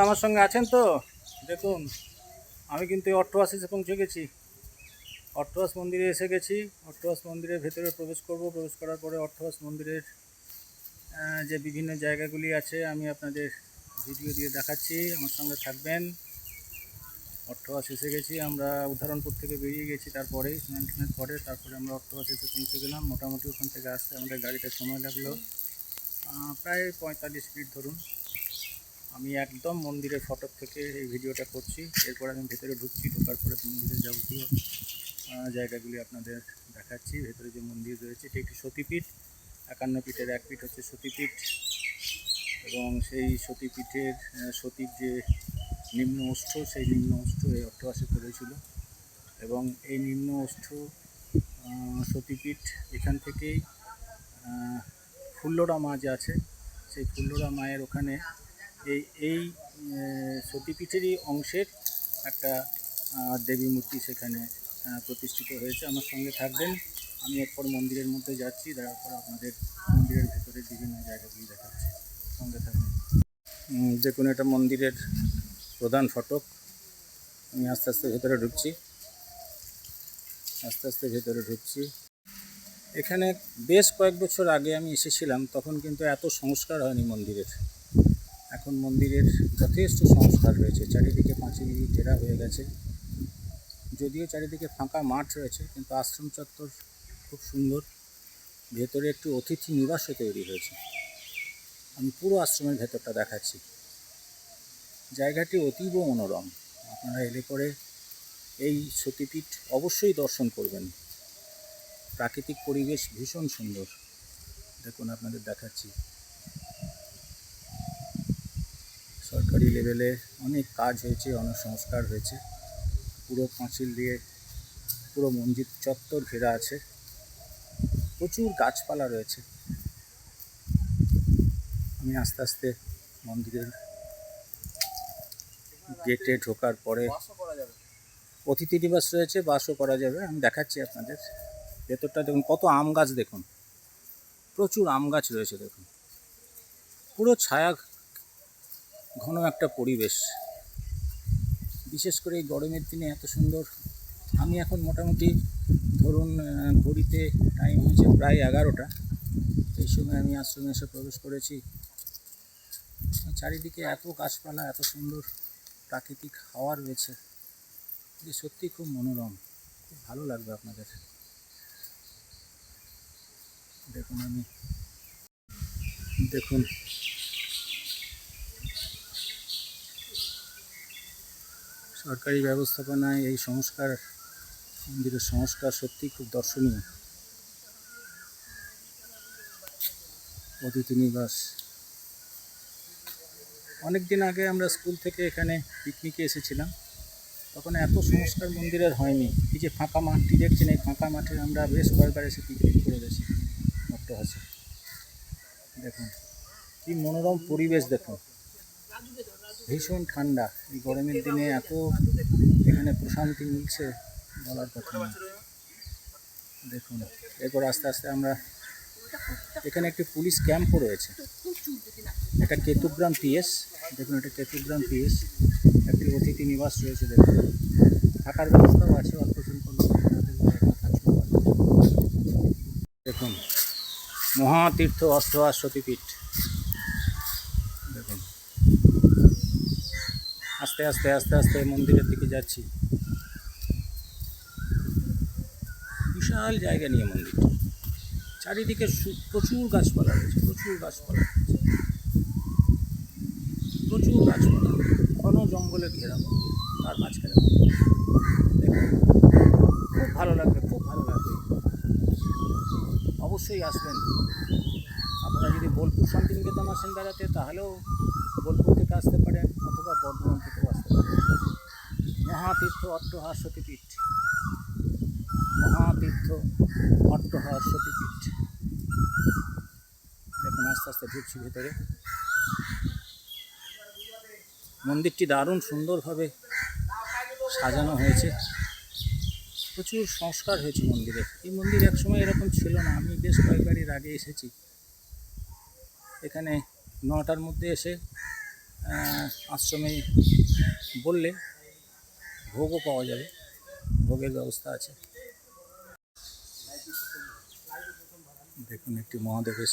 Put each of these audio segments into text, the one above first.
আমার সঙ্গে আছেন তো? দেখুন, আমি কিন্তু অট্টহাসিসে পৌঁছে গেছি। অট্টহাস মন্দিরে এসে গেছি। অট্টহাস মন্দিরের ভেতরে প্রবেশ করব। প্রবেশ করার পরে অট্টহাস মন্দিরের যে বিভিন্ন জায়গাগুলি আছে, আমি আপনাদের ভিডিও দিয়ে দেখাচ্ছি। আমার সঙ্গে থাকবেন। অট্টহাস এসে গেছি। আমরা উদাহরণপুর থেকে বেরিয়ে গেছি তারপরে, স্নান পরে। তারপরে আমরা অট্টহাস এসে পৌঁছে গেলাম। মোটামুটি ওখান থেকে আসতে আমাদের গাড়িতে সময় লাগল। প্রায় পঁয়তাল্লিশ মিনিট ধরুন। আমি একদম মন্দিরের ফটক থেকে এই ভিডিওটা করছি। এরপর আমি ভেতরে ঢুকছি, ঢোকার পরে মন্দিরের যাবতীয় জায়গাগুলি আপনাদের দেখাচ্ছি। ভেতরে যে মন্দির রয়েছে, এটি একটি সতীপীঠ। একান্ন পীঠের এক পীঠ হচ্ছে সতীপীঠ এবং সেই সতীপীঠের সতীর যে নিম্ন ওষ্ঠ সেই নিম্ন ওষ্ঠ এই অট্টহাসে পড়েছিল এবং এই নিম্ন ওষ্ঠ সতীপীঠ এখান থেকেই ফুল্লরা মা যে আছে, সেই ফুল্লরা মায়ের ওখানে এই এই সতীপীঠেরই অংশের একটা দেবী মূর্তি সেখানে প্রতিষ্ঠিত হয়েছে। আমার সঙ্গে থাকবেন। আমি এরপর মন্দিরের মধ্যে যাচ্ছি। তারপর আপনাদের মন্দিরের ভেতরে বিভিন্ন জায়গাগুলি দেখাচ্ছি। সঙ্গে থাকবেন। যে কোনো এটা মন্দিরের প্রধান ফটক। আমি আস্তে আস্তে ভেতরে ঢুকছি। আস্তে আস্তে ভেতরে ঢুকছি। এখানে বেশ কয়েক বছর আগে আমি এসেছিলাম। তখন কিন্তু এত সংস্কার হয়নি মন্দিরের। এখন মন্দিরের যথেষ্ট সংস্কার রয়েছে। চারিদিকে পাঁচিল ঘেরা হয়ে গেছে। যদিও চারিদিকে ফাঁকা মাঠ রয়েছে, কিন্তু আশ্রম চত্বর খুব সুন্দর। ভেতরে একটি অতিথি নিবাসও তৈরি হয়েছে। আমি পুরো আশ্রমের ভেতরটা দেখাচ্ছি। জায়গাটি অতীব মনোরম। আপনারা এলে পরে এই সতীপীঠ অবশ্যই দর্শন করবেন। প্রাকৃতিক পরিবেশ ভীষণ সুন্দর। দেখুন, আপনাদের দেখাচ্ছি। সরকারি লেভেলে অনেক কাজ হয়েছে অনেক সংস্কার হয়েছে। পুরো পাঁচিল দিয়ে পুরো মন্দির চত্বর ঘেরা আছে। প্রচুর গাছপালা রয়েছে। আমি আস্তে আস্তে মন্দিরের গেটে ঢোকার পরে অতিথি নিবাস রয়েছে, বাসও করা যাবে। আমি দেখাচ্ছি আপনাদের। ভেতরটা দেখুন, কত আম গাছ দেখুন। প্রচুর আম গাছ রয়েছে দেখুন। পুরো ছায়া ঘন একটা পরিবেশ। বিশেষ করে এই গরমের দিনে এত সুন্দর। আমি এখন মোটামুটি ধরুন ঘড়িতে টাইম হয়েছে প্রায় এগারোটা। এই সময় আমি আশ্রমে এসে প্রবেশ করেছি। চারিদিকে এত গাছপালা, এত সুন্দর প্রাকৃতিক হাওয়া রয়েছে। যে সত্যি খুব মনোরম। খুব ভালো লাগবে আপনাদের। দেখুন আমি। দেখুন। সরকারি ব্যবস্থাপনায় এই সংস্কার, মন্দিরের সংস্কার সত্যি খুব দর্শনীয়। অতিথি নিবাস। অনেক দিন আগে আমরা স্কুল থেকে এখানে পিকনিকে এসেছিলাম। তখন এত সংস্কার মন্দিরের হয়নি। এই যে ফাঁকা মাঠটি দেখছেন, এই ফাঁকা মাঠে আমরা বেশ কয়েকবার এসে পিকনিক করে গেছি। অট্টহাসে দেখুন, কি মনোরম পরিবেশ দেখুন। ভীষণ ঠান্ডা। এই গরমের দিনে এত এখানে প্রশান্তি মিলছে বলার কথা না দেখুন, এরপর আস্তে আস্তে আমরা এখানে একটি পুলিশ ক্যাম্পও রয়েছে। এটা কেতুগ্রাম পিএস। দেখুন, এটা কেতুগ্রাম পিএস। একটি অতিথি নিবাস রয়েছে, দেখুন। থাকার ব্যবস্থাও আছে, অল্প দেখুন, মহাতীর্থ অষ্টহাস সতীপীঠ দেখুন আস্তে আস্তে আস্তে আস্তে মন্দিরের দিকে যাচ্ছি। বিশাল জায়গা নিয়ে মন্দিরটা। চারিদিকে প্রচুর গাছপালা রয়েছে, প্রচুর গাছপালা রয়েছে। প্রচুর গাছপালা, ঘন জঙ্গলে ঘেরা তার মাঝখানে খুব ভালো লাগবে, খুব ভালো লাগবে। অবশ্যই আসবেন। আপনারা যদি বোলপুর শান্তিনিকেতন আসেন বেড়াতে, তাহলেও বোলপুর থেকে আসতে পারেন অথবা বর্ধমান পারেন মহাতীর্থ অট্টহাস সতীপীঠ মহাতীর্থ অট্টহাস সতীপীঠ দেখুন আস্তে আস্তে ঢুকছি ভেতরে। মন্দিরটি দারুণ সুন্দরভাবে সাজানো হয়েছে। প্রচুর সংস্কার হয়েছে মন্দিরে। এই মন্দির একসময় এরকম ছিল না। আমি বেশ কয়েকবার এর আগে এসেছি। এখানে নটার মধ্যে এসে আশ্রমে বললে ভোগও পাওয়া যাবে, ভোগের ব্যবস্থা আছে। দেখুন, একটি মহাদেবের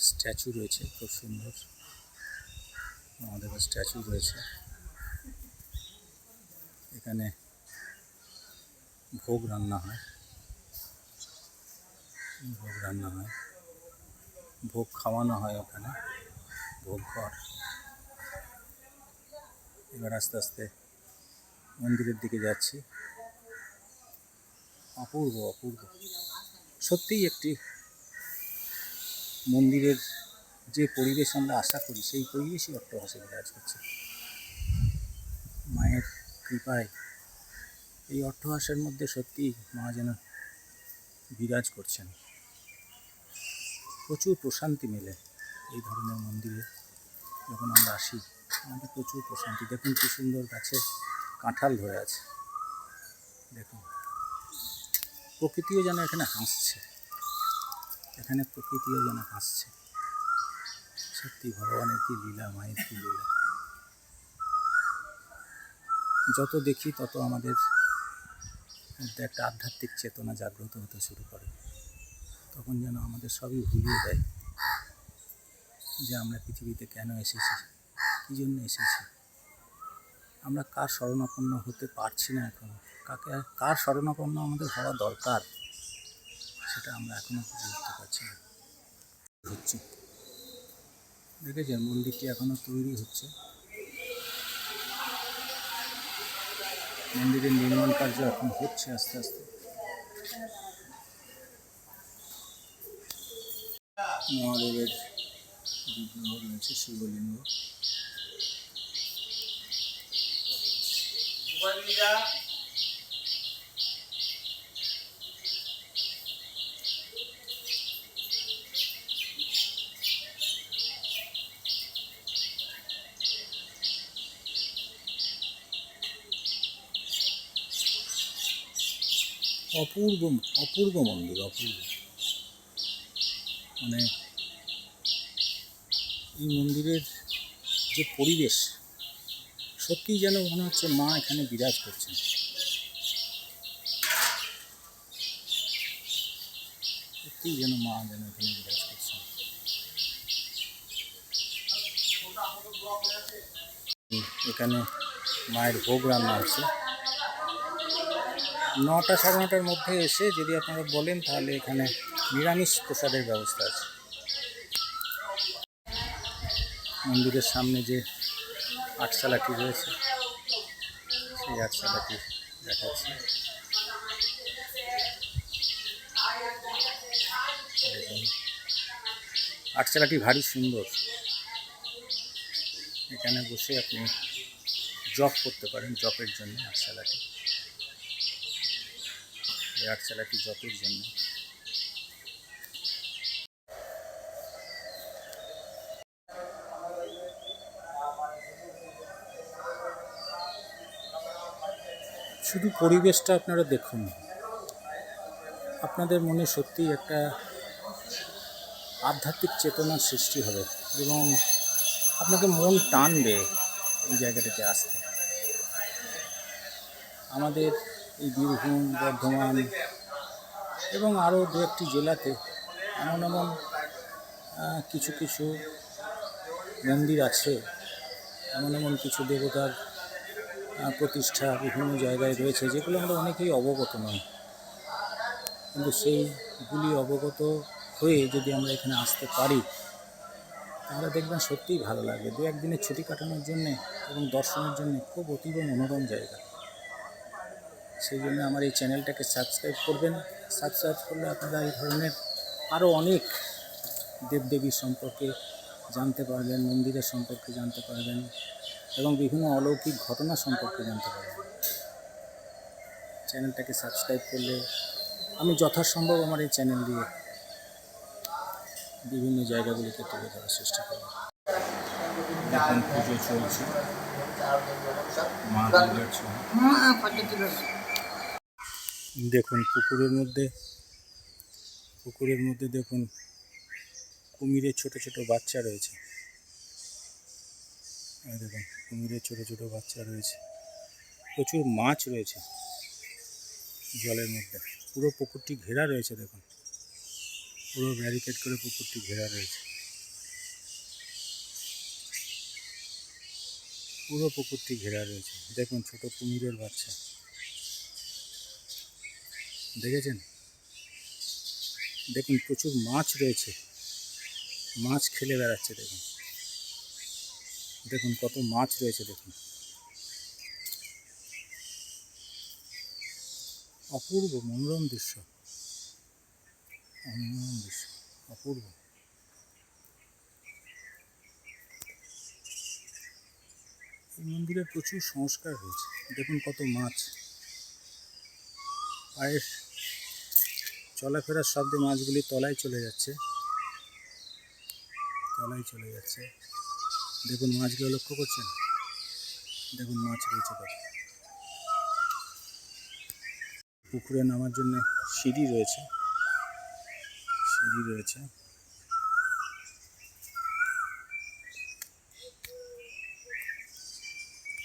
স্ট্যাচু রয়েছে, খুব সুন্দর। মহাদেবের স্ট্যাচু রয়েছে। এখানে ভোগ রান্না হয়। ভোগ রান্না হয়। ভোগ খাওয়ানো হয় ওখানে, ভোগ ঘর। এবার আস্তে আস্তে মন্দিরের দিকে যাচ্ছি। অপূর্ব অপূর্ব। সত্যিই একটি মন্দিরের যে পরিবেশ আমরা আশা করি, সেই পরিবেশই অট্টহাসে বিরাজ করছে। মায়ের কৃপায় এই অট্টহাসের মধ্যে সত্যি মা যেন বিরাজ করছেন। প্রচুর প্রশান্তি মেলে এই ধরনের মন্দিরে। যখন আমরা আসি আমাদের প্রচুর প্রশান্তি। দেখুন কি সুন্দর গাছে কাঁঠাল ধরে আছে। দেখুন। প্রকৃতিও যেন এখানে হাসছে। এখানে প্রকৃতিও যেন হাসছে। সত্যি ভগবানের কি লীলা, মায়ের কি লীলা। যত দেখি তত আমাদের মধ্যে একটা আধ্যাত্মিক চেতনা জাগ্রত হতে শুরু করে। তখন যেন আমাদের সবই ভুলিয়ে দেয় যে আমরা পৃথিবীতে কেন এসেছি। কী জন্য এসেছি। আমরা কার শরণাপন্ন হতে পারছি না এখন? কাকে, কার শরণাপন্ন আমাদের হওয়া দরকার? সেটা আমরা এখনও বুঝে পারছি না। হচ্ছে। দেখেছেন, মন্দিরটি এখনও তৈরি হচ্ছে। মন্দিরের নির্মাণ কার্য এখন হচ্ছে আস্তে আস্তে। মহাদেবের বিগ্রহ রয়েছে শিবলিঙ্গ। অপূর্ব অপূর্ব মন্দির অপূর্ব মানে এই মন্দিরের যে পরিবেশ সত্যিই যেন মনে হচ্ছে মা এখানে বিরাজ করছেন। সত্যিই যেন মা যেন এখানে বিরাজ করছেন। এখানে মায়ের ভোগ রান্না হচ্ছে। নটা সাড়ে নটার মধ্যে এসে যদি আপনারা বলেন তাহলে এখানে নিরামিষ প্রসাদের ব্যবস্থা আছে। মন্দিরের সামনে যে আটচালাটি রয়েছে। সেই আটচালাটি দেখাচ্ছি। আটচালাটি ভারী সুন্দর। এখানে বসে আপনি জব করতে পারেন জবের জন্য আটচালাটি এই আটচালাটি জপের জন্য। শুধু পরিবেশটা আপনারা দেখুন। আপনাদের মনে সত্যিই একটা আধ্যাত্মিক চেতনার সৃষ্টি হবে এবং আপনাকে মন টানবে এই জায়গাটাতে আসতে। আমাদের এই বীরভূম, বর্ধমান এবং আরও দু একটি জেলাতে এমন এমন কিছু কিছু মন্দির আছে, এমন এমন কিছু দেবতার প্রতিষ্ঠা বিভিন্ন জায়গায় রয়েছে, যেগুলো আমরা অনেকেই অবগত নই। কিন্তু সেইগুলি অবগত হয়ে যদি আমরা এখানে আসতে পারি, তাহলে দেখবেন সত্যিই ভালো লাগে দু একদিনের ছুটি কাটানোর জন্যে এবং দর্শনের জন্য খুব অতীব মনোরম জায়গা। সেই জন্য আমার এই চ্যানেলটাকে সাবস্ক্রাইব করবেন। সাবস্ক্রাইব করলে আপনারা এই ধরনের আরও অনেক দেবদেবীর সম্পর্কে জানতে পারবেন, মন্দিরের সম্পর্কে জানতে পারবেন। এবং বিভিন্ন অলৌকিক ঘটনা সম্পর্কে জানতে পারবেন চ্যানেলটাকে সাবস্ক্রাইব করলে আমি যথাসম্ভব আমার এই চ্যানেল দিয়ে বিভিন্ন জায়গাগুলিকে তুলে ধরার চেষ্টা করব। এখন পুজো চলছে। মা দুর্গার ছবি। দেখুন পুকুরের মধ্যে পুকুরের মধ্যে দেখুন কুমিরের ছোট ছোট বাচ্চা রয়েছে। দেখুন, কুমিরের ছোটো ছোটো বাচ্চা রয়েছে। প্রচুর মাছ রয়েছে জলের মধ্যে। পুরো পুকুরটি ঘেরা রয়েছে, দেখুন। পুরো ব্যারিকেড করে পুকুরটি ঘেরা রয়েছে। পুরো পুকুরটি ঘেরা রয়েছে। দেখুন, ছোট কুমিরের বাচ্চা। দেখেছেন? দেখুন, প্রচুর মাছ রয়েছে। মাছ খেলে বেড়াচ্ছে, দেখুন। দেখুন, কত মাছ রয়েছে, দেখুন। অপূর্ব মনোরম দৃশ্য। মনোরম দৃশ্য, অপূর্ব। এই মন্দিরে প্রচুর সংস্কার হয়েছে। দেখুন কত মাছ। পায়ের চলাফেরার শব্দে মাছগুলি তলায় চলে যাচ্ছে। তলায় চলে যাচ্ছে। দেখুন মাছগুলো লক্ষ্য করছেন? দেখুন মাছ রয়েছে পুকুরে নামার জন্য সিঁড়ি রয়েছে। সিঁড়ি রয়েছে।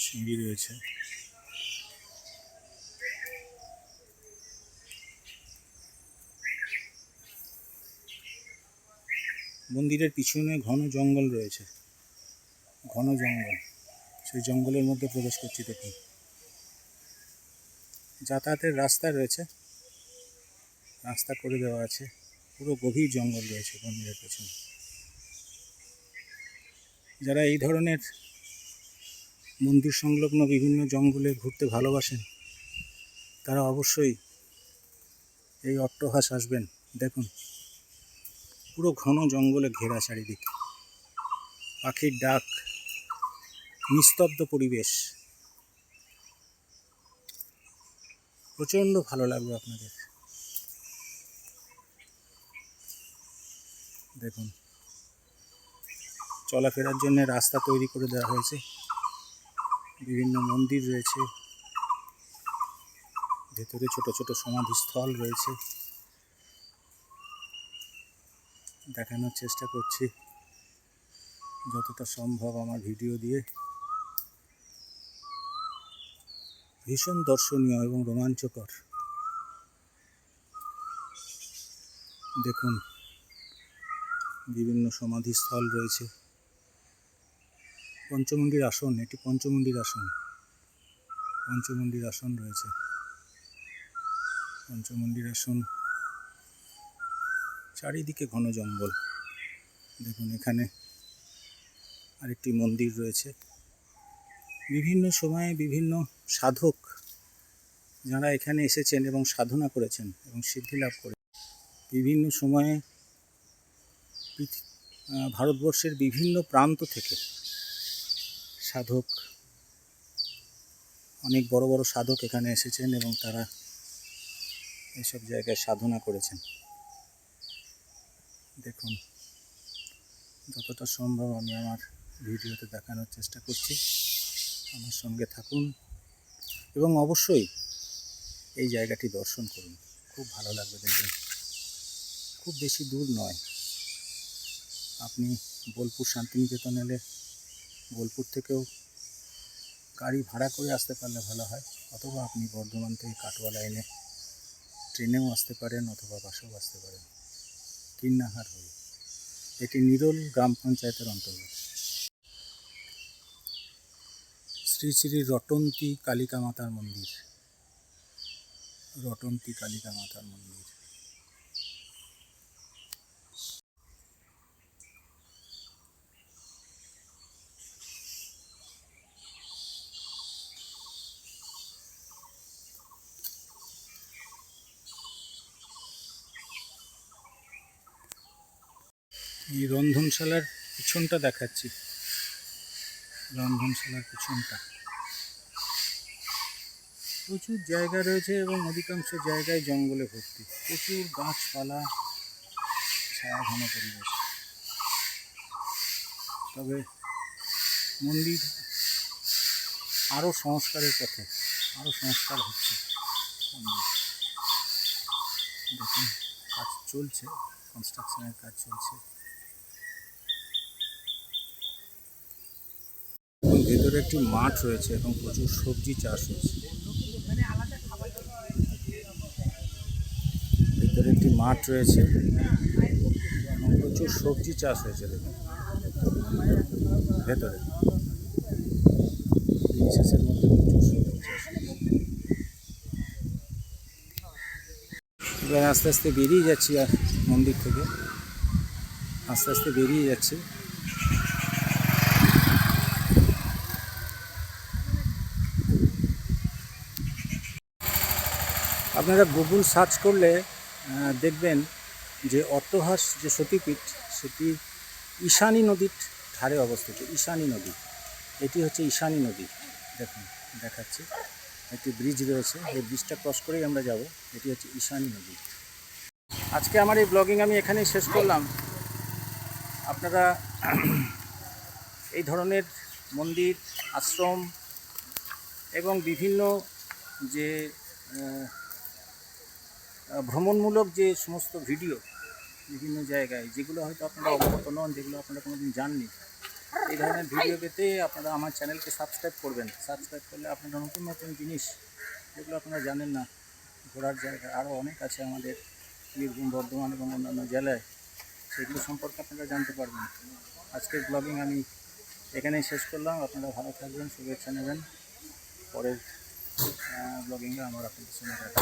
সিঁড়ি রয়েছে। মন্দিরের পিছনে ঘন জঙ্গল রয়েছে। ঘন জঙ্গল। সেই জঙ্গলের মধ্যে প্রবেশ করছি দেখুন। যাতায়াতের রাস্তা রয়েছে। রাস্তা করে দেওয়া আছে। পুরো গভীর জঙ্গল রয়েছে মন্দিরের পেছনে। যারা এই ধরনের মন্দির সংলগ্ন বিভিন্ন জঙ্গলে ঘুরতে ভালোবাসেন, তারা অবশ্যই এই অট্টহাস আসবেন। দেখুন, পুরো ঘন জঙ্গলে ঘেরা চারিদিক। পাখির ডাক নিস্তব্ধ পরিবেশ। প্রচণ্ড ভালো লাগবে আপনাদের। দেখুন, চলাফেরার জন্য রাস্তা তৈরি করে দেওয়া হয়েছে। বিভিন্ন মন্দির রয়েছে। ভেতরে ছোট ছোট সমাধিস্থল রয়েছে। দেখানোর চেষ্টা করছি। যতটা সম্ভব আমার ভিডিও দিয়ে। ভীষণ দর্শনীয় এবং রোমাঞ্চকর। দেখুন, বিভিন্ন সমাধিস্থল রয়েছে। পঞ্চমুণ্ডির আসন, এটি পঞ্চমুণ্ডির আসন। পঞ্চমুণ্ডির আসন রয়েছে। পঞ্চমুণ্ডির আসন, চারিদিকে ঘন জঙ্গল। দেখুন, এখানে আরেকটি মন্দির রয়েছে। বিভিন্ন সময়ে বিভিন্ন সাধক যারা এখানে এসেছেন এবং সাধনা করেছেন এবং সিদ্ধি লাভ করে বিভিন্ন সময়ে ভারতবর্ষের বিভিন্ন প্রান্ত থেকে সাধক, অনেক বড় বড় সাধক এখানে এসেছেন এবং তারা এসব জায়গায় সাধনা করেছেন। দেখুন, যতটা সম্ভব আমি আমার ভিডিওতে দেখানোর চেষ্টা করছি। আমার সঙ্গে থাকুন। এবং অবশ্যই এই জায়গাটি দর্শন করুন। খুব ভালো লাগবে দেখবেন। খুব বেশি দূর নয়। আপনি বোলপুর শান্তিনিকেতন এলে বোলপুর থেকেও গাড়ি ভাড়া করে আসতে পারলে ভালো হয়, অথবা আপনি বর্ধমান থেকে কাটোয়া লাইনে ট্রেনেও আসতে পারেন অথবা বাসেও আসতে পারেন। কিন্নাহার হয়ে এটি নিরল গ্রাম পঞ্চায়েতের অন্তর্গত। শ্রী শ্রী রটন্তী কালিকা মাতার মন্দির। রটন্তী কালিকা মাতার মন্দির। এই রন্ধনশালার পিছনটা দেখাচ্ছি। রন্ধনশালার পিছনটা প্রচুর জায়গা রয়েছে এবং অধিকাংশ জায়গায় জঙ্গলে ভর্তি। প্রচুর গাছপালা, ছায়া ঘন পরিবেশ। তবে মন্দির আরও সংস্কারের পথে আরও সংস্কার হচ্ছে। দেখুন, কাজ চলছে কনস্ট্রাকশনের কাজ চলছে। ভেতরে একটি মাঠ রয়েছে এবং প্রচুর সবজি চাষ হচ্ছে। ভেতরে একটি মাঠ রয়েছে এবং প্রচুর সবজি চাষ হয়েছে দেখুন। ভেতরে। প্রচুর সবজি চাষ হয়েছে। আস্তে আস্তে বেরিয়ে যাচ্ছি মন্দির থেকে। আস্তে আস্তে বেরিয়ে যাচ্ছি। আপনারা গুগল সার্চ করলে দেখবেন যে অট্টহাস যে সতীপীঠ, সেটি ঈশানী নদীর ধারে অবস্থিত। ঈশানী নদী। এটি হচ্ছে ঈশানী নদী। দেখুন, দেখাচ্ছি। একটি ব্রিজ রয়েছে। এই ব্রিজটা ক্রস করেই আমরা যাব। এটি হচ্ছে ঈশানী নদী। আজকে আমার এই ব্লগিং আমি এখানেই শেষ করলাম। আপনারা এই ধরনের মন্দির, আশ্রম এবং বিভিন্ন যে ভ্রমণমূলক যে সমস্ত ভিডিও বিভিন্ন জায়গায়, যেগুলো হয়তো আপনারা অবগত নন, যেগুলো আপনারা কোনোদিন জাননি, এই ধরনের ভিডিও পেতে আপনারা আমার চ্যানেলকে সাবস্ক্রাইব করবেন। সাবস্ক্রাইব করলে আপনারা নতুন নতুন জিনিস যেগুলো আপনারা জানেন না, ঘোরার জায়গা আরও অনেক আছে আমাদের বীরভূম, বর্ধমান এবং অন্যান্য জেলায়, সেগুলো সম্পর্কে আপনারা জানতে পারবেন। আজকের ব্লগিং আমি এখানেই শেষ করলাম। আপনারা ভালো থাকবেন, শুভেচ্ছা নেবেন। পরের ব্লগিংয়ে আমার আপনাদের সঙ্গে দেখা